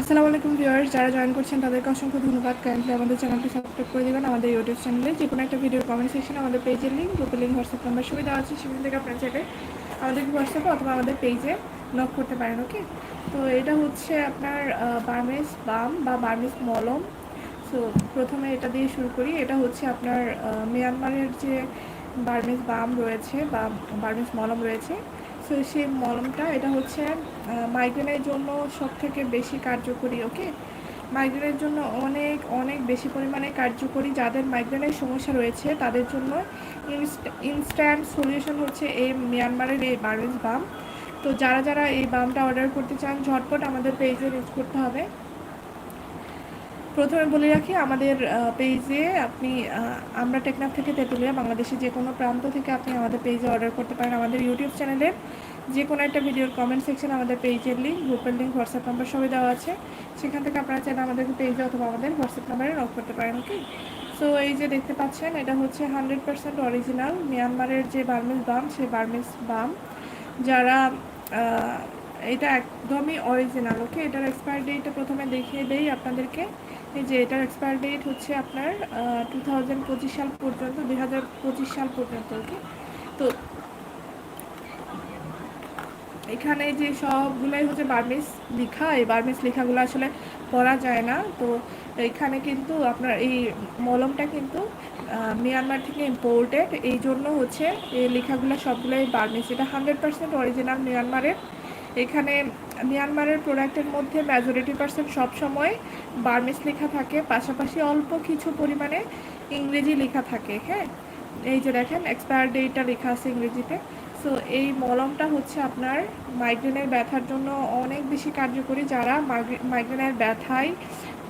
আসসালামু আলাইকুম ভিউয়ার্স, যারা জয়েন করছেন তাদেরকে অসংখ্য ধন্যবাদ। কাইন্ডলি আমাদের চ্যানেলটি সাবস্ক্রাইব করে দেবেন। আমাদের ইউটিউব চ্যানেলে যে কোনো একটা ভিডিওর কমেন্ট সেকশনে আমাদের পেজের লিঙ্ক গ্রুপের লিঙ্ক হোয়াটসঅ্যাপ নাম্বার সুবিধা আছে। সেখান থেকে আপনার চাইলে আমাদের হোয়াটসঅ্যাপে অথবা আমাদের পেজে নক করতে পারেন ওকে তো এটা হচ্ছে আপনার বার্মেস বাম বা বার্মেস মলম। সো প্রথমে এটা দিয়ে শুরু করি। এটা হচ্ছে আপনার মিয়ানমারের যে বার্মেস বাম রয়েছে বা বার্মেস মলম রয়েছে সো সেই মলমটা, এটা হচ্ছে মাইগ্রেনের জন্য সব থেকে বেশি কার্যকরী ওকে মাইগ্রেনের জন্য অনেক অনেক বেশি পরিমাণে কার্যকরী যাদের মাইগ্রেনের সমস্যা রয়েছে, তাদের জন্য ইনস্ট্যান্ট সলিউশন হচ্ছে এই মিয়ানমারের এই বারেন্স বাম তো যারা যারা এই বামটা অর্ডার করতে চান, ঝটপট আমাদের পেজে রিচ করতে হবে। প্রথমে বলে রাখি, আমাদের পেজে আপনি আমরা টেকনাফ থেকে তেঁতুলিয়া, বাংলাদেশের যে কোনো প্রান্ত থেকে আপনি আমাদের পেজে অর্ডার করতে পারেন। আমাদের ইউটিউব চ্যানেলের যে কোনো একটা ভিডিওর কমেন্ট সেকশন আমাদের পেজের লিঙ্ক গ্রুপের লিঙ্ক হোয়াটসঅ্যাপ নাম্বার সবই দেওয়া আছে। সেখান থেকে আপনারা চাইলে আমাদেরকে পেজে অথবা আমাদের হোয়াটসঅ্যাপ নাম্বারে নক করতে পারেন ওকে সো এই যে দেখতে পাচ্ছেন, এটা হচ্ছে হান্ড্রেড পার্সেন্ট অরিজিনাল মিয়ানমারের যে বার্মিস বাম সেই বার্মিস বাম যারা এটা একদমই অরিজিনাল ওকে এটার এক্সপায়ার ডেটটা প্রথমে দেখিয়ে দেই আপনাদেরকে। এই যে এটার এক্সপায়ার ডেট হচ্ছে আপনার টু থাউজেন্ড পঁচিশ সাল পর্যন্ত, দুই হাজার পঁচিশ সাল পর্যন্ত ওকে তো এখানে যে সবগুলোই হচ্ছে বার্মিস লেখা, এই বার্মিস লেখাগুলো আসলে পড়া যায় না। তো এখানে কিন্তু আপনার এই মলমটা কিন্তু মিয়ানমার থেকে ইম্পোর্টেড এই জন্য হচ্ছে এই লেখাগুলো সবগুলোই বার্মিস এটা হান্ড্রেড পার্সেন্ট অরিজিনাল মিয়ানমারের। এখানে মিয়ানমারের প্রোডাক্টের মধ্যে মেজরিটি পার্সেন্ট সবসময় বার্মিস লেখা থাকে, পাশাপাশি অল্প কিছু পরিমাণে ইংরেজি লেখা থাকে হ্যাঁ? এই যে দেখেন এক্সপায়ার ডেটটা লেখা আছে ইংরেজিতে। সো এই মলমটা হচ্ছে আপনার মাইগ্রেনের ব্যথার জন্য অনেক বেশি কার্যকরী। যারা মাইগ্রেনের ব্যথায়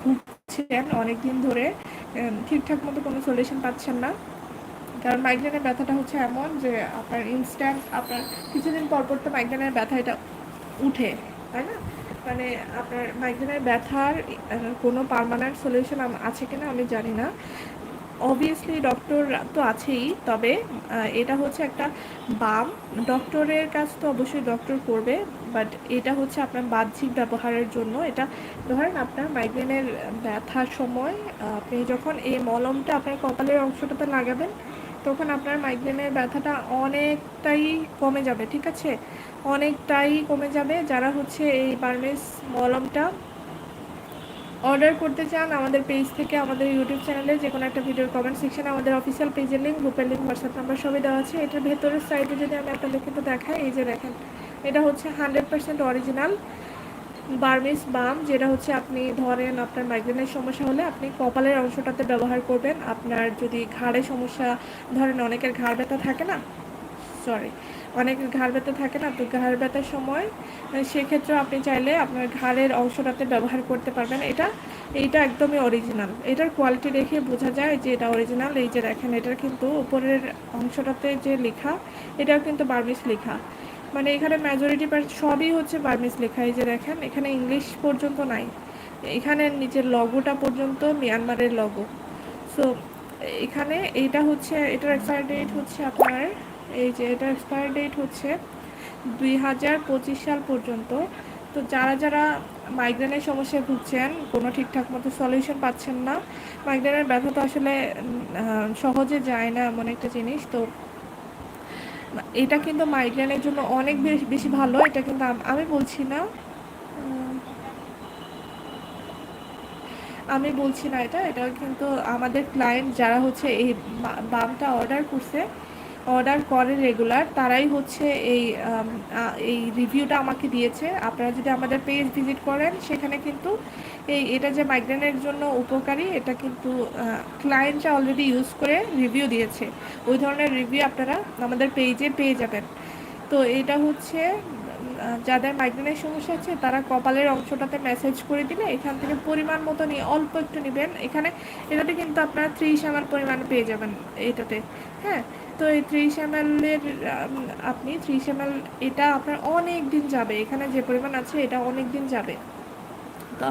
ভুগছেন অনেক দিন ধরে ঠিকঠাক মতো কোনো সলিউশন পাচ্ছেন না। কারণ মাইগ্রেনের ব্যথাটা হচ্ছে এমন যে আপনার ইনস্ট্যান্ট আপনার কিছুদিন পর পর তো মাইগ্রেনের ব্যথা, এটা উঠে, তাই না? মানে আপনার মাইগ্রেনের ব্যথার কোনো পারমানেন্ট সলিউশন আছে কিনা আমি জানি না। অবভিয়াসলি ডক্টর তো আছেই, তবে এটা হচ্ছে একটা বাম। ডক্টরের কাজ তো অবশ্যই ডক্টর করবে বাট এটা হচ্ছে আপনার বাহ্যিক ব্যবহারের জন্য। এটা, ধরেন আপনার মাইগ্রেনের ব্যথার সময়, আপনি যখন এই মলমটা আপনার কপালের অংশটাতে লাগাবেন তখন আপনার মাইগ্রেনের ব্যথাটা অনেকটাই কমে যাবে, ঠিক আছে? অনেকটাই কমে যাবে। যারা হচ্ছে এই বার্মেস মলমটা অর্ডার করতে চান, আমাদের পেজ থেকে, আমাদের ইউটিউব চ্যানেলে যে কোনো একটা ভিডিওর কমেন্ট সেকশনে আমাদের অফিসিয়াল পেজের লিঙ্ক গ্রুপের লিঙ্ক হোয়াটসঅ্যাপ নাম্বার সবই দেওয়া আছে। এটার ভেতরের সাইডে যদি আমি আপনাদের কিন্তু দেখাই, এই যে দেখেন, এটা হচ্ছে হান্ড্রেড পার্সেন্ট অরিজিনাল বার্মিস বাম, যেটা হচ্ছে আপনি ধরেন আপনার মাইগ্রেনের সমস্যা হলে আপনি কপালের অংশটাতে ব্যবহার করবেন। আপনার যদি ঘাড়ে সমস্যা, ধরেন অনেকের ঘাড় ব্যথা থাকে না? সরি অনেক ঘাড় ব্যথা থাকে না, তো ঘাড় ব্যথার সময় সেক্ষেত্রে আপনি চাইলে আপনার ঘাড়ের অংশটাতে ব্যবহার করতে পারবেন। এটা, এইটা একদমই অরিজিনাল এটার কোয়ালিটি দেখে বোঝা যায় যে এটা অরিজিনাল এই যে দেখেন, এটার কিন্তু উপরের অংশটাতে যে লেখা, এটাও কিন্তু বার্মিস লেখা। মানে এখানে মেজরিটি সবই হচ্ছে বার্মিস লেখা। এই যে দেখেন, এখানে ইংলিশ পর্যন্ত নাই। এখানে নিচের লগোটা পর্যন্ত মিয়ানমারের লগো সো এখানে এইটা হচ্ছে, এটার এক্সপায়ার ডেট হচ্ছে আপনার, এই যে এটা এক্সপায়ার ডেট হচ্ছে দুই হাজার পঁচিশ সাল পর্যন্ত। তো যারা যারা মাইগ্রেনের সমস্যায় ভুগছেন, কোনো ঠিকঠাক মতো সলিউশন পাচ্ছেন না মাইগ্রেনের ব্যথা তো আসলে সহজে যায় না এমন একটা জিনিস। তো এটা কিন্তু মাইগ্রেনের জন্য অনেক বেশি বেশি ভালো, এটা কিন্তু আমি বলছি না। আমি বলছি না এটা এটা কিন্তু আমাদের ক্লায়েন্ট যারা হচ্ছে এই বামটা অর্ডার করছে অর্ডার করে রেগুলার, তারাই হচ্ছে এই এই রিভিউটা আমাকে দিয়েছে। আপনারা যদি আমাদের পেজ ভিজিট করেন, সেখানে কিন্তু এই, এটা যে মাইগ্রেনের জন্য উপকারী, এটা কিন্তু ক্লায়েন্টরা অলরেডি ইউজ করে রিভিউ দিয়েছে। ওই ধরনের রিভিউ আপনারা আমাদের পেজে পেয়ে যাবেন। তো এটা হচ্ছে যাদের মাইগ্রেনের সমস্যা আছে, তারা কপালের অংশটাতে মেসেজ করে দিলে, এখান থেকে পরিমাণ মতো নিয়ে, অল্প একটু নেবেন। এখানে, এটাতে কিন্তু আপনারা ত্রিশ আমার পরিমাণ পেয়ে যাবেন এটাতে হ্যাঁ? তো এই ত্রিশ এম আপনি ত্রিশ এম এটা আপনার অনেক দিন যাবে। এখানে যে পরিমাণ আছে, এটা অনেক দিন যাবে। তো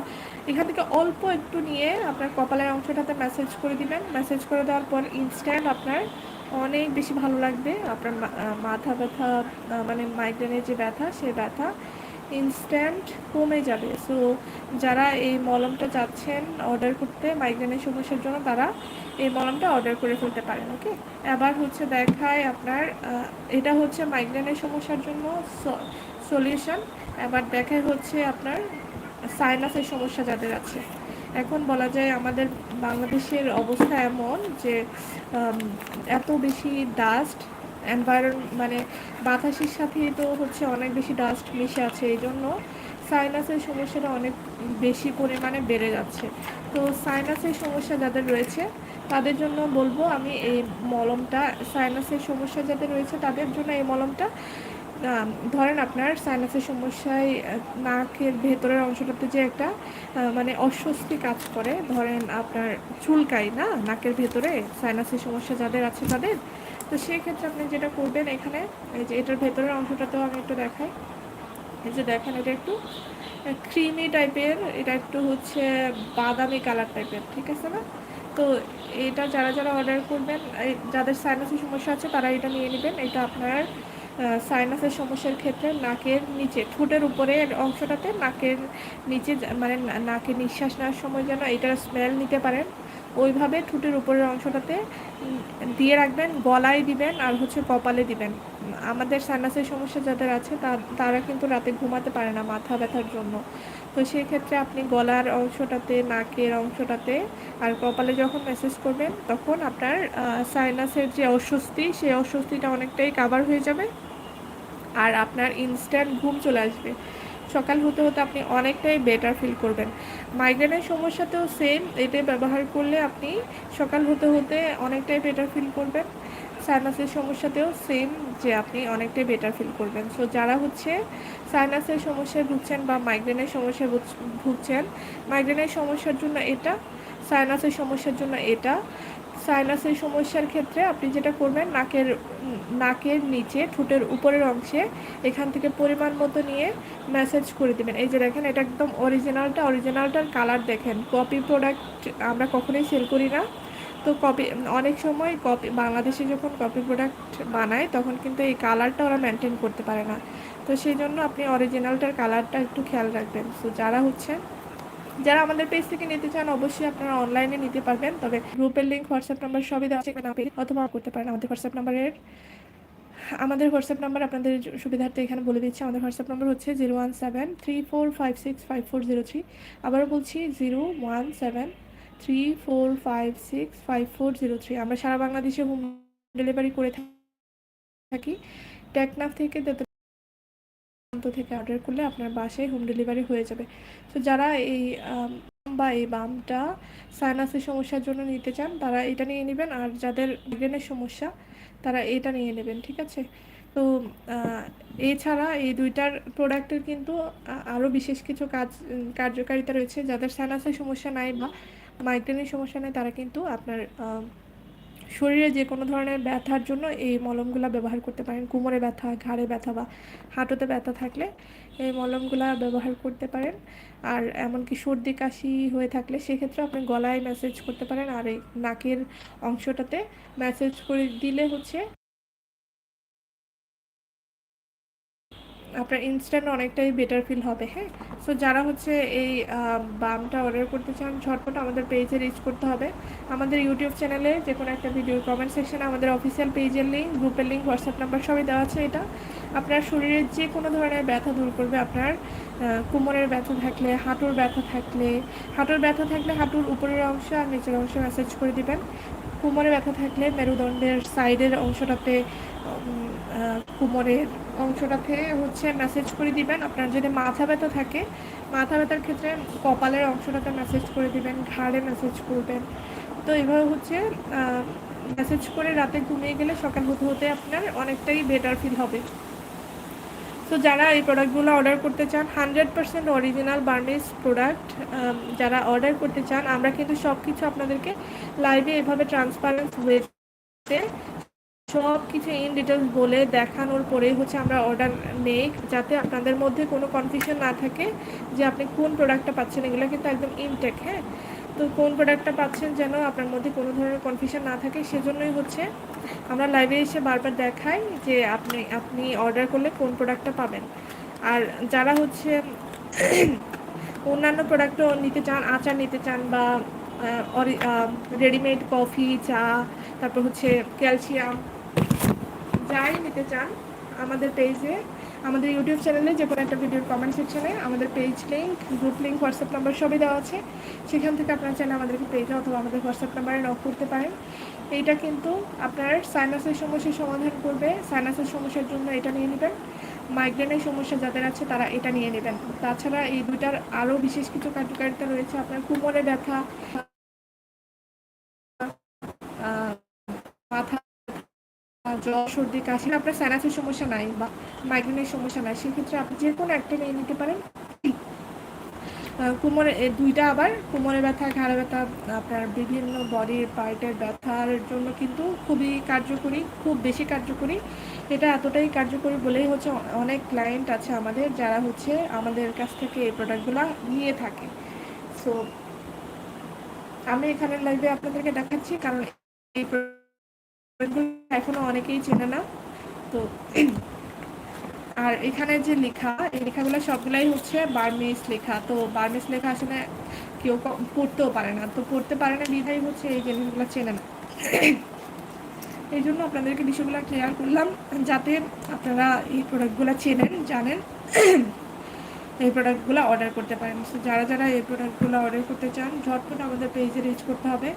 এখান থেকে অল্প একটু নিয়ে আপনার কপালের অংশটাতে মেসেজ করে দিবেন। মেসেজ করে দেওয়ার পর ইনস্ট্যান্ট আপনার অনেক বেশি ভালো লাগবে। আপনার মাথা ব্যথা মানে মাইগ্রেনের যে ব্যথা, সে ব্যথা ইনস্ট্যান্ট কমে যাবে। সো যারা এই মলমটা চাচ্ছেন অর্ডার করতে মাইগ্রেনের সমস্যার জন্য তারা এই মলমটা অর্ডার করে ফেলতে পারেন ওকে এবার হচ্ছে দেখায় আপনার এটা হচ্ছে মাইগ্রেনের সমস্যার জন্য সলিউশন এবার দেখায় হচ্ছে আপনার সাইনাসের সমস্যা যাদের আছে। এখন বলা যায় আমাদের বাংলাদেশের অবস্থা এমন যে এত বেশি ডাস্ট এনভায়রন মানে বাতাসের সাথে তো হচ্ছে অনেক বেশি ডাস্ট মিশে আছে, এই জন্য সাইনাসের সমস্যাটা অনেক বেশি পরিমাণে বেড়ে যাচ্ছে। তো সাইনাসের সমস্যা যাদের রয়েছে, তাদের জন্য বলব আমি এই মলমটা সাইনাসের সমস্যা যাদের রয়েছে, তাদের জন্য এই মলমটা ধরেন আপনার সাইনাসের সমস্যায় নাকের ভেতরের অংশটাতে যে একটা মানে অস্বস্তি কাজ করে, ধরেন আপনার চুলকাই না, নাকের ভেতরে সাইনাসের সমস্যা যাদের আছে তাদের তো সেই ক্ষেত্রে আপনি যেটা করবেন এখানে, এই যে এটার ভেতরের অংশটাতেও আমি একটু দেখাই। এই যে দেখেন এটা একটু ক্রিমি টাইপের এটা একটু হচ্ছে বাদামি কালার টাইপের ঠিক আছে না? তো এটা যারা যারা অর্ডার করবেন যাদের সাইনাসের সমস্যা আছে তারা এটা নিয়ে নেবেন। এটা আপনার সাইনাসের সমস্যার ক্ষেত্রে নাকের নিচে, ঠোঁটের উপরের অংশটাতে নাকের নিচে মানে নাকে নিঃশ্বাস নেওয়ার সময় যেন এটার স্মেল নিতে পারেন। ওইভাবে ঠোঁটের উপরের অংশটাতে দিয়ে রাখবেন, গলায় দিবেন আর হচ্ছে কপালে দিবেন। আমাদের সাইনাসের সমস্যা যাদের আছে তারা কিন্তু রাতে ঘুমাতে পারে না মাথা ব্যথার জন্য। তো সেই ক্ষেত্রে আপনি গলার অংশটাতে, নাকের অংশটাতে আর কপালে যখন মেসেজ করবেন, তখন আপনার সাইনাসের যে অস্বস্তি, সেই অস্বস্তিটা অনেকটাই কাভার হয়ে যাবে। আর আপনার ইনস্ট্যান্ট ঘুম চলে আসবে। সকাল হতে হতে আপনি অনেকটাই বেটার ফিল করবেন। মাইগ্রেনের সমস্যাতেও সেম এটা ব্যবহার করলে আপনি সকাল হতে হতে অনেকটাই বেটার ফিল করবেন। সাইনাসের সমস্যাতেও সেম যে আপনি অনেকটাই বেটার ফিল করবেন। সো যারা হচ্ছে সাইনাসের সমস্যায় ভুগছেন বা মাইগ্রেনের সমস্যায় ভুগছেন মাইগ্রেনের সমস্যার জন্য এটা সাইনাসের সমস্যার জন্য এটা সাইনাসের সমস্যার ক্ষেত্রে আপনি যেটা করবেন, নাকের নাকের নিচে, ঠোঁটের উপরের অংশে এখান থেকে পরিমাণ মতো নিয়ে মেসেজ করে দেবেন। এই যে দেখেন, এটা একদম অরিজিনালটা অরিজিনালটার কালার দেখেন। কপি প্রোডাক্ট আমরা কখনোই সেল করি না। তো কপি অনেক সময় কপি বাংলাদেশে যখন কপি প্রোডাক্ট বানায়, তখন কিন্তু এই কালারটা ওরা মেনটেন করতে পারে না। তো সেই জন্য আপনি অরিজিনালটার কালারটা একটু খেয়াল রাখবেন। সো যারা হচ্ছে যারা আমাদের পেজ থেকে নিতে চান, অবশ্যই আপনারা অনলাইনে নিতে পারবেন। তবে গ্রুপের লিঙ্ক হোয়াটসঅ্যাপ নাম্বার সবই দেওয়া আছে না পেয়ে অথবা করতে পারেন। আমাদের হোয়াটসঅ্যাপ নাম্বারের আমাদের হোয়াটসঅ্যাপ নাম্বার আপনাদের সুবিধার্থে এখানে বলে দিচ্ছি। আমাদের হোয়াটসঅ্যাপ নাম্বার হচ্ছে zero one seven three four five six five four zero three আবারও বলছি zero one seven three four five six five four zero three আমরা সারা বাংলাদেশে হোম ডেলিভারি করে থাকি। টেকনাফ থেকে প্রান্ত থেকে অর্ডার করলে আপনার বাসায় হোম ডেলিভারি হয়ে যাবে। তো যারা এই বা এই বামটা সাইনাসের সমস্যার জন্য নিতে চান, তারা এটা নিয়ে নেবেন। আর যাদের ব্রেনের সমস্যা, তারা এটা নিয়ে নেবেন, ঠিক আছে? তো এছাড়া এই দুইটার প্রোডাক্টের কিন্তু আরও বিশেষ কিছু কাজ কার্যকারিতা রয়েছে। যাদের সাইনাসের সমস্যা নাই বা মাইগ্রেনের সমস্যা নেই, তারা কিন্তু আপনার শরীরে যে কোনো ধরনের ব্যথার জন্য এই মলমগুলা ব্যবহার করতে পারেন। কোমরে ব্যথা, ঘাড়ে ব্যথা বা হাঁটুতে ব্যথা থাকলে এই মলমগুলা ব্যবহার করতে পারেন। আর এমনকি সর্দি, কাশি হয়ে থাকলে সেক্ষেত্রে আপনি গলায় মেসেজ করতে পারেন। আর এই নাকের অংশটাতে মেসেজ করে দিলে হচ্ছে আপনার ইনস্ট্যান্ট অনেকটাই বেটার ফিল হবে হ্যাঁ? সো যারা হচ্ছে এই বামটা অর্ডার করতে চান, ঝটপট আমাদের পেজে রিচ করতে হবে। আমাদের ইউটিউব চ্যানেলে যে কোনো একটা ভিডিও কমেন্ট সেকশনে আমাদের অফিসিয়াল পেজের লিঙ্ক গ্রুপের লিঙ্ক হোয়াটসঅ্যাপ নাম্বার সবই দেওয়া আছে এটা। আপনার শরীরের যে কোনো ধরনের ব্যথা দূর করবে, আপনার কোমরের ব্যথা থাকলে, হাঁটুর ব্যথা থাকলে, হাঁটুর ব্যথা থাকলে হাঁটুর উপরের অংশ আর নিচের অংশে ম্যাসেজ করে দিবেন। কোমরে ব্যথা থাকলে মেরুদণ্ডের সাইডের অংশটাতে কোমরের অংশটাতে হচ্ছে মেসেজ করে দিবেন। আপনার যদি মাথা ব্যথা থাকে, মাথা ব্যথার ক্ষেত্রে কপালের অংশটাতে মেসেজ করে দিবেন, ঘাড়ে মেসেজ করবেন। তো এভাবে হচ্ছে মেসেজ করে রাতে ঘুমিয়ে গেলে সকাল হতে হতে আপনার অনেকটাই বেটার ফিল হবে। তো যারা এই প্রোডাক্টগুলো অর্ডার করতে চান hundred percent original Burmese product যারা অর্ডার করতে চান, আমরা কিন্তু সব কিছু আপনাদেরকে লাইভে এভাবে ট্রান্সপারেন্ট হয়েছে সব কিছু ইন ডিটেলস বলে দেখানোর পরেই হচ্ছে আমরা অর্ডার নেই যাতে আপনাদের মধ্যে কোনো কনফিউশন না থাকে যে আপনি কোন প্রোডাক্টটা পাচ্ছেন, এগুলো কিন্তু একদম ইনটেক হ্যাঁ? তো কোন প্রোডাক্টটা পাচ্ছেন যেন আপনার মধ্যে কোনো ধরনের কনফিউশন না থাকে, সেজন্যই হচ্ছে আমরা লাইভে এসে বারবার দেখাই যে আপনি আপনি অর্ডার করলে কোন প্রোডাক্টটা পাবেন। আর যারা হচ্ছে অন্যান্য প্রোডাক্টও নিতে চান, আচার নিতে চান বা রেডিমেড কফি চা, তারপর হচ্ছে ক্যালসিয়াম যাই নিতে চান আমাদের পেজে আমাদের ইউটিউব চ্যানেলে যে কোনো একটা ভিডিওর কমেন্ট সেকশনে আমাদের page link group link WhatsApp number সবই দেওয়া আছে। সেখান থেকে আপনার চাইলে আমাদেরকে পেজে অথবা আমাদের হোয়াটসঅ্যাপ নাম্বারে নক করতে পারেন। এইটা কিন্তু আপনার সাইনাসের সমস্যার সমাধান করবে। সাইনাসের সমস্যার জন্য এটা নিয়ে নেবেন। মাইগ্রেনের সমস্যা যাদের আছে, তারা এটা নিয়ে নেবেন। তাছাড়া এই দুইটার আরও বিশেষ কিছু কার্যকারিতা রয়েছে। আপনার কোমরে ব্যথা মাথা জ্বর, সর্দি কাশি আপনার স্যানাসের সমস্যা নাই বা মাইগ্রেনের সমস্যা নাই। সেক্ষেত্রে আপনি যে কোনো একটা নিয়ে নিতে পারেন। কোমরে দুইটা আবার, কোমরে ব্যথা, ঘাড়ে ব্যথা, আপনার বিভিন্ন বডির পার্টের ব্যথার জন্য কিন্তু খুবই কার্যকরী, খুব বেশি কার্যকরী। এটা এতটাই কার্যকরী বলেই হচ্ছে অনেক ক্লায়েন্ট আছে আমাদের যারা হচ্ছে আমাদের কাছ থেকে এই প্রোডাক্টগুলো নিয়ে থাকে। সো আমি এখানে লাইভে আপনাদেরকে দেখাচ্ছি, কারণ এই এখনও অনেকেই চেনে না। তো আর এখানে যে লেখা, এই লেখাগুলো সবগুলাই হচ্ছে বার্মিস লেখা। তো বার্মিস লেখা আসলে কেউ পড়তেও পারে না। তো পড়তে পারে না, বিধাই হচ্ছে এই জিনিসগুলো চেনে না। এই জন্য আপনাদেরকে বিষয়গুলো ক্লিয়ার করলাম, যাতে আপনারা এই প্রোডাক্টগুলো চেনেন, জানেন। এই প্রোডাক্টগুলো অর্ডার করতে পারেন। সো যারা যারা এই প্রোডাক্টগুলো অর্ডার করতে চান, ঝটপট আমাদের পেজে রিচ করতে হবে।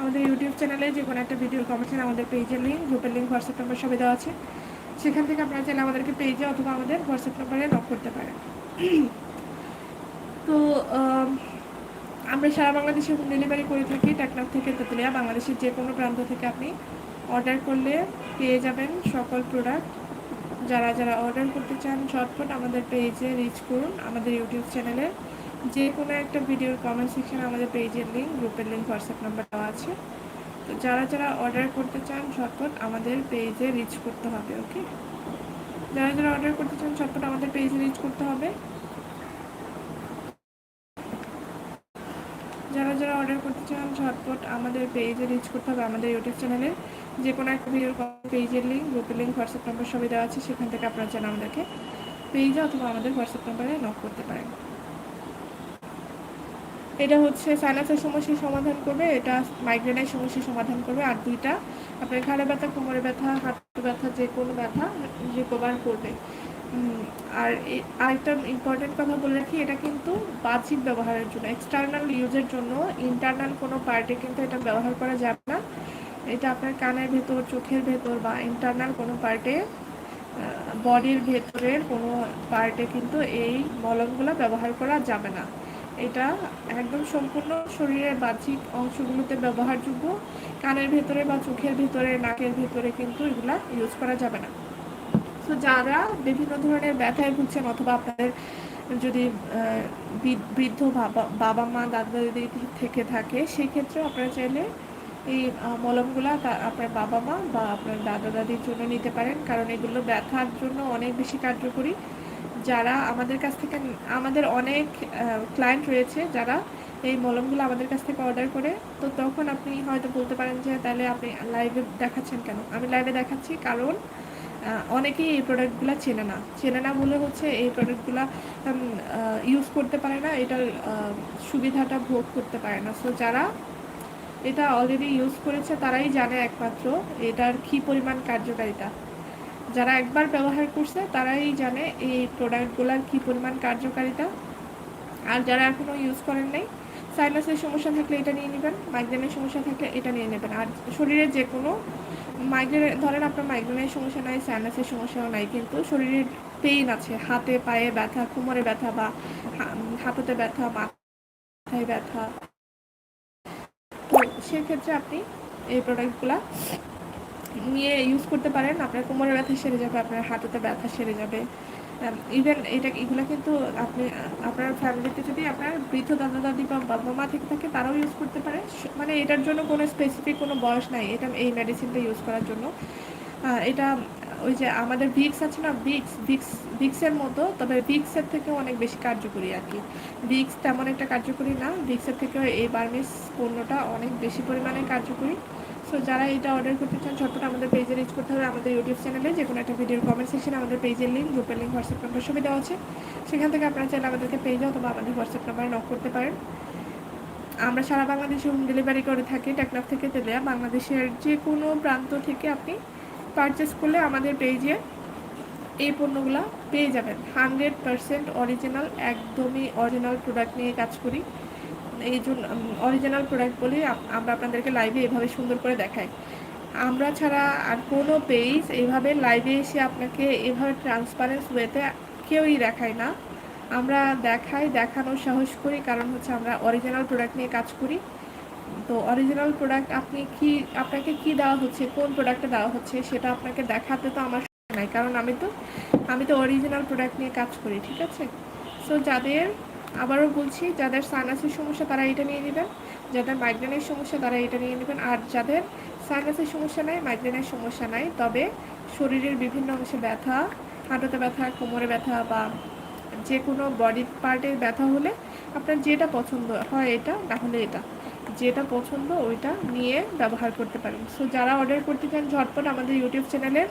আমাদের ইউটিউব চ্যানেলে যে কোনো একটা ভিডিওর কমেন্ট আমাদের পেজের লিঙ্ক গ্রুপের লিঙ্ক হোয়াটসঅ্যাপ নাম্বার সবই দেওয়া আছে। সেখান থেকে আপনারা চাইলে আমাদেরকে পেজে অথবা আমাদের হোয়াটসঅ্যাপ নাম্বারে নক করতে পারেন। তো আমরা সারা বাংলাদেশে হোম ডেলিভারি করে থাকি, টেকনাফ থেকে তেতুলিয়া, বাংলাদেশের যে কোনো প্রান্ত থেকে আপনি অর্ডার করলে পেয়ে যাবেন সকল প্রোডাক্ট যারা যারা অর্ডার করতে চান, ঝটপট আমাদের পেজে রিচ করুন, আমাদের ইউটিউব চ্যানেলে যে কোনো একটা ভিডিওর কমেন্ট সেকশানে আমাদের পেজের লিঙ্ক গ্রুপের লিঙ্ক হোয়াটসঅ্যাপ নাম্বার দেওয়া আছে। তো যারা যারা অর্ডার করতে চান, ঝটপট আমাদের পেজে রিচ করতে হবে ওকে যারা যারা অর্ডার করতে চান, ঝটপট আমাদের পেজে রিচ করতে হবে। যারা যারা অর্ডার করতে চান, ঝটপট আমাদের পেজে রিচ করতে হবে আমাদের ইউটিউব চ্যানেলে যে কোনো একটা ভিডিওর পেজের লিঙ্ক গ্রুপের লিঙ্ক হোয়াটসঅ্যাপ নাম্বার সবই দেওয়া আছে, সেখান থেকে আপনারা চান আমাদেরকে পেজে অথবা আমাদের হোয়াটসঅ্যাপ নাম্বারে নক করতে পারেন। এটা হচ্ছে সাইনাসের সমস্যার সমাধান করবে, এটা মাইগ্রেনের সমস্যার সমাধান করবে, আর দুইটা, আপনার ঘাড়ে ব্যথা, কোমরে ব্যথা হাঁটু ব্যথা, যে কোনো ব্যথা রিকভার করবে। আর আরেকটা ইম্পর্টেন্ট কথা বলে রাখি, এটা কিন্তু বাহ্যিক ব্যবহারের জন্য এক্সটার্নাল ইউজের জন্য ইন্টারনাল কোনো পার্টে কিন্তু এটা ব্যবহার করা যাবে না। এটা আপনার কানের ভেতর, চোখের ভেতর বা ইন্টারনাল কোনো পার্টে বডির ভেতরের কোনো পার্টে কিন্তু এই মলমগুলো ব্যবহার করা যাবে না। এটা একদম সম্পূর্ণ শরীরের বাহ্যিক অংশগুলোতে ব্যবহারযোগ্য। কানের ভেতরে বা চোখের ভেতরে, নাকের ভেতরে কিন্তু এগুলা ইউজ করা যাবে না। তো যারা বিভিন্ন ধরনের ব্যথায় ভুগছেন অথবা আপনাদের যদি বৃদ্ধ বাবা মা দাদা দিদি থেকে থাকে সেক্ষেত্রে আপনারা চাইলে এই মলমগুলো আপনার বাবা মা বা আপনার দাদা দাদির জন্য নিতে পারেন। কারণ এগুলো ব্যথার জন্য অনেক বেশি কার্যকরী। যারা আমাদের কাছ থেকে, আমাদের অনেক ক্লায়েন্ট রয়েছে যারা এই মলমগুলো আমাদের কাছ থেকে অর্ডার করে, তো তখন আপনি হয়তো বলতে পারেন যে, তাহলে আপনি লাইভে দেখাচ্ছেন কেন? আমি লাইভে দেখাচ্ছি কারণ অনেকেই এই প্রোডাক্টগুলো চেনে না। চেনে না বলে হচ্ছে এই প্রোডাক্টগুলো ইউজ করতে পারে না এটার সুবিধাটা ভোগ করতে পারে না। সো যারা এটা অলরেডি ইউজ করেছে, তারাই জানে একমাত্র এটার কী পরিমাণ কার্যকারিতা। যারা একবার ব্যবহার করছে, তারাই জানে এই প্রোডাক্টগুলোর কী পরিমাণ কার্যকারিতা। আর যারা এখনও ইউজ করেন নাই সাইনাসের সমস্যা থাকলে এটা নিয়ে নেবেন মাইগ্রেনের সমস্যা থাকলে এটা নিয়ে নেবেন। আর শরীরের যে কোনো মাইগ্রেন ধরেন আপনার মাইগ্রেনের সমস্যা নাই সাইনাসের সমস্যাও নাই, কিন্তু শরীরের পেইন আছে, হাতে, পায়ে ব্যথা, কোমরে ব্যথা বা হাঁটুতে ব্যথা, মাথায় ব্যথা। তো সেক্ষেত্রে আপনি এই প্রোডাক্টগুলা নিয়ে ইউজ করতে পারেন। আপনার কোমরে ব্যথা সেরে যাবে, আপনার হাঁটুতে ব্যথা সেরে যাবে। ইভেন এটা, এগুলো কিন্তু আপনি, আপনার ফ্যামিলিতে যদি আপনার বৃদ্ধ দাদা দাদি বা বাবা মা থেকে থাকে, তারাও ইউজ করতে পারে। মানে এটার জন্য কোনো স্পেসিফিক কোনো বয়স নাই। এটা এই মেডিসিনটা ইউজ করার জন্য। এটা, ওই যে আমাদের ভিক্স আছে না? ভিক্স ভিক্স ভিক্সের মতো, তবে ভিক্সের থেকেও অনেক বেশি কার্যকরী আর কি। ভিক্স তেমন একটা কার্যকরী না। ভিক্সের থেকেও এই বার্মিস পণ্যটা অনেক বেশি পরিমাণে কার্যকরী। সো যারা এটা অর্ডার করতে চান, ঝটপট আমাদের পেজে রিচ করতে হবে আমাদের ইউটিউব চ্যানেলে যে কোনো একটা ভিডিওর কমেন্ট সেকশনে আমাদের পেজের লিঙ্ক গ্রুপের লিঙ্ক হোয়াটসঅ্যাপ নাম্বার সবই দেওয়া আছে। সেখান থেকে আপনারা চাইলে আমাদেরকে পেয়ে পেজে অথবা আমাদের হোয়াটসঅ্যাপ নাম্বারে নক করতে পারেন। আমরা সারা বাংলাদেশে হোম ডেলিভারি করে থাকি টেকনাফ থেকে তেলিয়া। বাংলাদেশের যে কোনো প্রান্ত থেকে আপনি পারচেস করলে আমাদের পেজে এই পণ্যগুলো পেয়ে যাবেন। হান্ড্রেড পারসেন্ট অরিজিনাল একদমই অরিজিনাল প্রোডাক্ট নিয়ে কাজ করি। এই জন্য অরিজিনাল প্রোডাক্ট বলেই আমরা আপনাদেরকে লাইভে এভাবে সুন্দর করে দেখাই। আমরা ছাড়া আর কোনো পেজ এইভাবে লাইভে এসে আপনাকে এভাবে ট্রান্সপারেন্স ওয়েতে কেউই দেখায় না। আমরা দেখাই, দেখানোর সাহস করি, কারণ হচ্ছে আমরা অরিজিনাল প্রোডাক্ট নিয়ে কাজ করি। তো অরিজিনাল প্রোডাক্ট আপনি কি, আপনাকে কি দেওয়া হচ্ছে, কোন প্রোডাক্টটা দেওয়া হচ্ছে, সেটা আপনাকে দেখাতে তো আমার নাই। কারণ আমি তো আমি তো অরিজিনাল প্রোডাক্ট নিয়ে কাজ করি, ঠিক আছে? সো যাদের আবারও বলছি, যাদের সাইনাসের সমস্যা তারা এটা নিয়ে নেবেন, যাদের মাইগ্রেনের সমস্যা তারা এটা নিয়ে নেবেন, আর যাদের সাইনাসের সমস্যা নাই মাইগ্রেনের সমস্যা নাই, তবে শরীরের বিভিন্ন অংশে ব্যথা, হাঁটুতে ব্যথা, কোমরে ব্যথা বা যে কোনো বডি পার্টের ব্যথা হলে আপনার যেটা পছন্দ হয় এটা, না হলে এটা। যেটা পছন্দ ওইটা নিয়ে ব্যবহার করতে পারেন। সো যারা অর্ডার করতে চান, ঝটপট আমাদের ইউটিউব চ্যানেলে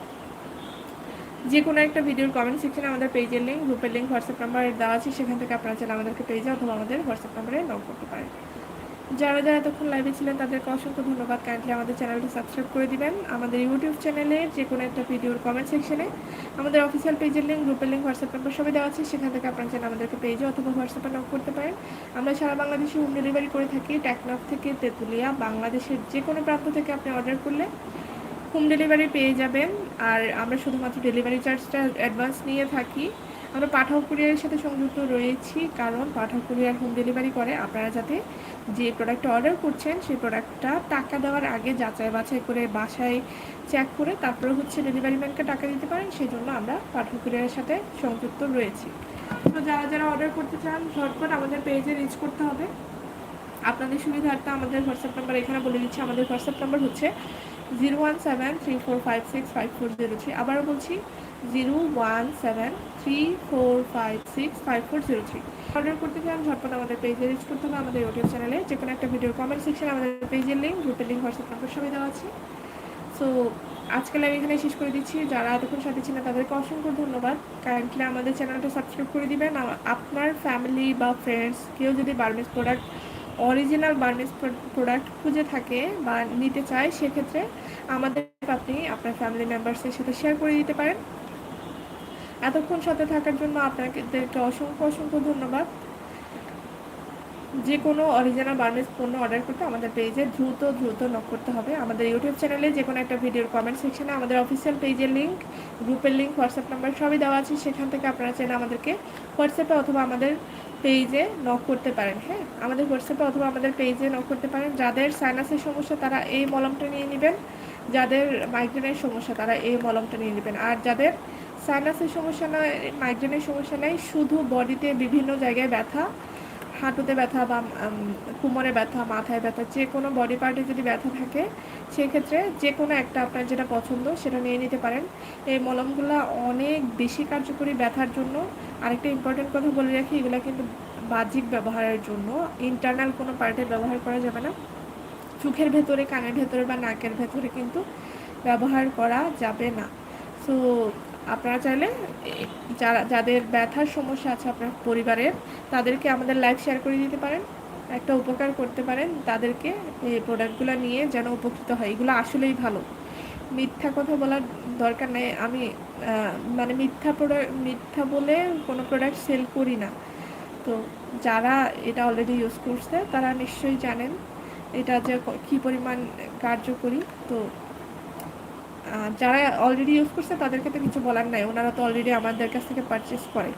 যে কোনো একটা ভিডিওর কমেন্ট সেকশনে আমাদের পেজের লিঙ্ক গ্রুপের লিঙ্ক হোয়াটসঅ্যাপ নাম্বার দেওয়া আছে, সেখান থেকে আপনারা চাইলে আমাদেরকে পেজে অথবা আমাদের হোয়াটসঅ্যাপ নাম্বারে নক করতে পারেন। যারা যারা এতক্ষণ লাইভে ছিলেন, তাদেরকে অসংখ্য ধন্যবাদ। কাইন্ডলি আমাদের চ্যানেলটি সাবস্ক্রাইব করে দিবেন। আমাদের ইউটিউব চ্যানেলে যে কোনো একটা ভিডিওর কমেন্ট সেকশনে আমাদের অফিসিয়াল পেজের লিঙ্ক গ্রুপের লিঙ্ক হোয়াটসঅ্যাপ নাম্বার সবই দেওয়া আছে। সেখান থেকে আপনারা চাইলে আমাদেরকে পেজে অথবা হোয়াটসঅ্যাপে নক করতে পারেন। আমরা সারা বাংলাদেশে হোম ডেলিভারি করে থাকি। টেকনাফ থেকে তেঁতুলিয়া, বাংলাদেশের যে কোনো প্রান্ত থেকে আপনি অর্ডার করলে হোম ডেলিভারি পেয়ে যাবেন। আর আমরা শুধুমাত্র ডেলিভারি চার্জটা অ্যাডভান্স নিয়ে থাকি। আমরা পাঠাও কুরিয়ারের সাথে সংযুক্ত রয়েছি, কারণ পাঠাও কুরিয়ার হোম ডেলিভারি করে। আপনারা যাতে যে প্রোডাক্টটা অর্ডার করছেন, সেই প্রোডাক্টটা টাকা দেওয়ার আগে যাচাই বাছাই করে বাসায় চেক করে তারপরে হচ্ছে ডেলিভারি ম্যানকে টাকা দিতে পারেন সেই জন্য আমরা পাঠাও কুরিয়ারের সাথে সংযুক্ত রয়েছি। তো যারা যারা অর্ডার করতে চান, ঝটপট আমাদের পেজে রিচ করতে হবে। আপনাদের সুবিধার্থে আমাদের হোয়াটসঅ্যাপ নাম্বার এখানে বলে দিচ্ছি। আমাদের হোয়াটসঅ্যাপ নাম্বার হচ্ছে zero one seven three four five six five four zero three. আবারও বলছি, zero one seven three four five six five four zero three. Order করতে চান, ঝটপট আমাদের পেজে রিচ করতে হবে, আমাদের ইউটিউব চ্যানেলে যে কোনো একটা ভিডিওর কমেন্ট সেকশনে আমাদের পেজের লিঙ্ক গ্রুপের লিঙ্ক হোয়াটসঅ্যাপ নাম্বার সবই দেওয়া আছে। সো আজকাল আমি এখানে শেষ করে দিচ্ছি। যারা এতক্ষণ সাথে ছিলেন, তাদেরকে অসংখ্য ধন্যবাদ। কারেন্টলি আমাদের চ্যানেলটা সাবস্ক্রাইব করে দিবেন। আপনার ফ্যামিলি বা ফ্রেন্ডস কেউ যদি Burmese product original Burmese product খুঁজে থাকে বা নিতে চায়, সেক্ষেত্রে আমাদের আপনি আপনার ফ্যামিলি মেম্বার্সের সাথে শেয়ার করে দিতে পারেন। এতক্ষণ সাথে থাকার জন্য আপনাদেরকে অসংখ্য অসংখ্য ধন্যবাদ। যে কোনো অরিজিনাল বার্মিস পণ্য অর্ডার করতে আমাদের পেজে দ্রুত দ্রুত নক করতে হবে। আমাদের ইউটিউব চ্যানেলে যে কোনো একটা ভিডিওর কমেন্ট সেকশনে আমাদের অফিসিয়াল পেজের লিঙ্ক গ্রুপের লিঙ্ক হোয়াটসঅ্যাপ নাম্বার সবই দেওয়া আছে। সেখান থেকে আপনারা চাইলে আমাদেরকে হোয়াটসঅ্যাপে অথবা আমাদের পেজে নক করতে পারেন হ্যাঁ? আমাদের হোয়াটসঅ্যাপে অথবা আমাদের পেজে নক করতে পারেন। যাদের সাইনাসের সমস্যা, তারা এই মলমটা নিয়ে নেবেন। যাদের মাইগ্রেনের সমস্যা, তারা এই মলমটা নিয়ে নেবেন। আর যাদের সাইনাসের সমস্যা নয় মাইগ্রেনের সমস্যা নেই, শুধু বডিতে বিভিন্ন জায়গায় ব্যথা হাঁটুতে ব্যথা বা কোমরে ব্যথা, মাথায় ব্যথা, যে কোনো বডি পার্টে যদি ব্যথা থাকে, সেক্ষেত্রে যে কোনো একটা আপনার যেটা পছন্দ সেটা নিয়ে নিতে পারেন। এই মলমগুলো অনেক বেশি কার্যকরী ব্যথার জন্য। আরেকটা ইম্পর্টেন্ট কথা বলে রাখি, এগুলো কিন্তু বাহ্যিক ব্যবহারের জন্য। ইন্টারনাল কোনো পার্টে ব্যবহার করা যাবে না। চোখের ভেতরে, কানের ভেতরে বা নাকের ভেতরে কিন্তু ব্যবহার করা যাবে না। সো আপনারা চাইলে যারা যাদের ব্যথার সমস্যা আছে আপনার পরিবারের, তাদেরকে আমাদের লাইভ শেয়ার করে দিতে পারেন, একটা উপকার করতে পারেন, তাদেরকে এই প্রোডাক্টগুলো নিয়ে যেন উপকৃত হয়। এগুলো আসলেই ভালো। মিথ্যা কথা বলার দরকার নেই। আমি মানে মিথ্যা প্রোডাক্ট মিথ্যা বলে কোনো প্রোডাক্ট সেল করি না। তো যারা এটা অলরেডি ইউজ করছে, তারা নিশ্চয়ই জানেন এটা যে ক- পরিমাণ কার্যকরী। তো যারা অলরেডি ইউজ করছে তাদেরকে তো কিছু বলার নাই। ওনারা তো অলরেডি আমাদের কাছ থেকে পারচেস করে।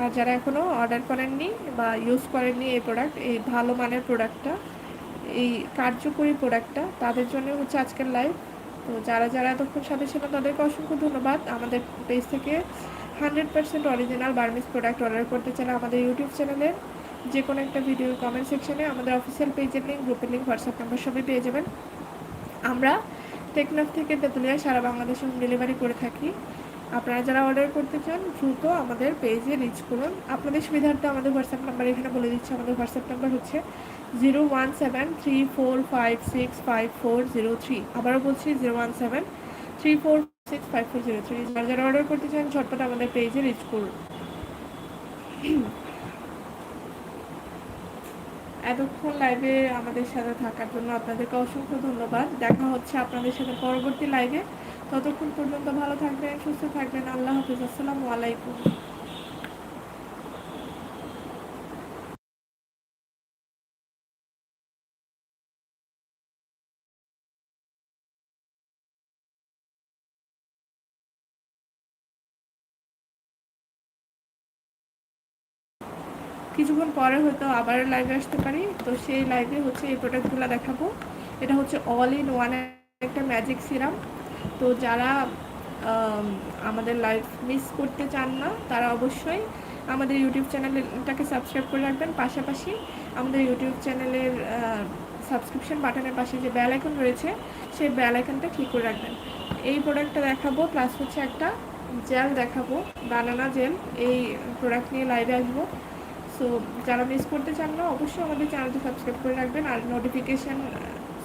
আর যারা এখনও অর্ডার করেননি বা ইউজ করেননি এই প্রোডাক্ট এই ভালো মানের প্রোডাক্টটা এই কার্যকরী প্রোডাক্টটা তাদের জন্য হচ্ছে আজকের লাইভ তো যারা যারা এতক্ষণ সাথে ছিল তাদেরকে অসংখ্য ধন্যবাদ। আমাদের পেজ থেকে hundred percent original Burmese product order করতে চাইলে আমাদের ইউটিউব চ্যানেলে যে কোনো একটা ভিডিও কমেন্ট সেকশনে আমাদের অফিসিয়াল পেজের লিঙ্ক গ্রুপের লিঙ্ক হোয়াটসঅ্যাপ নাম্বার সবই পেয়ে যাবেন। আমরা টেকনাফ থেকে তেঁতুলিয়া সারা বাংলাদেশে হোম ডেলিভারি করে থাকি। আপনারা যারা অর্ডার করতে চান, দ্রুত আমাদের পেজে রিচ করুন। আপনাদের সুবিধার্থে আমাদের হোয়াটসঅ্যাপ নাম্বার এখানে বলে দিচ্ছি। আমাদের হোয়াটসঅ্যাপ নাম্বার হচ্ছে zero one seven three four five six five four zero three আবারও বলছি zero one seven three four six five four zero three যারা যারা অর্ডার করতে চান, ঝটপট আমাদের পেজে রিচ করুন। এতক্ষণ লাইভে আমাদের সাথে থাকার জন্য আপনাদেরকে অসংখ্য ধন্যবাদ। দেখা হচ্ছে আপনাদের সাথে পরবর্তী লাইভে ততক্ষণ পর্যন্ত ভালো থাকবেন, সুস্থ থাকবেন। আল্লাহ হাফিজ। আসসালামু আলাইকুম। কিছুক্ষণ পরে হয়তো আবার লাইভে আসতে পারি। তো সেই লাইভে হচ্ছে এই প্রোডাক্টগুলো দেখাবো। এটা হচ্ছে অল ইন ওয়ান একটা ম্যাজিক সিরাম তো যারা আমাদের লাইভ মিস করতে চান না, তারা অবশ্যই আমাদের ইউটিউব চ্যানেলটাকে সাবস্ক্রাইব করে রাখবেন। পাশাপাশি আমাদের ইউটিউব চ্যানেলের সাবস্ক্রিপশন বাটনের পাশে যে বেল আইকন রয়েছে, সেই বেল আইকনটা ক্লিক করে রাখবেন। এই প্রোডাক্টটা দেখাবো প্লাস হচ্ছে একটা জেল দেখাবো বানানা জেল এই প্রোডাক্ট নিয়ে লাইভে আসব। সো যারা মিস করতে চান না, অবশ্যই আমাদের চ্যানেলটি সাবস্ক্রাইব করে রাখবেন। আর নোটিফিকেশান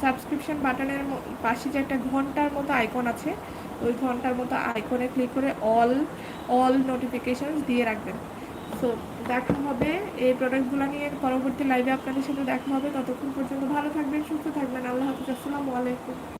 সাবস্ক্রিপশন বাটনের পাশে যে একটা ঘণ্টার মতো আইকন আছে, ওই ঘণ্টার মতো আইকনে ক্লিক করে অল অল নোটিফিকেশান দিয়ে রাখবেন। সো দেখা হবে এই প্রোডাক্টগুলো নিয়ে পরবর্তী লাইভে আপনাদের সাথে দেখা হবে। ততক্ষণ পর্যন্ত ভালো থাকবেন, সুস্থ থাকবেন। আল্লাহ হাফিজ। আসসালামু আলাইকুম।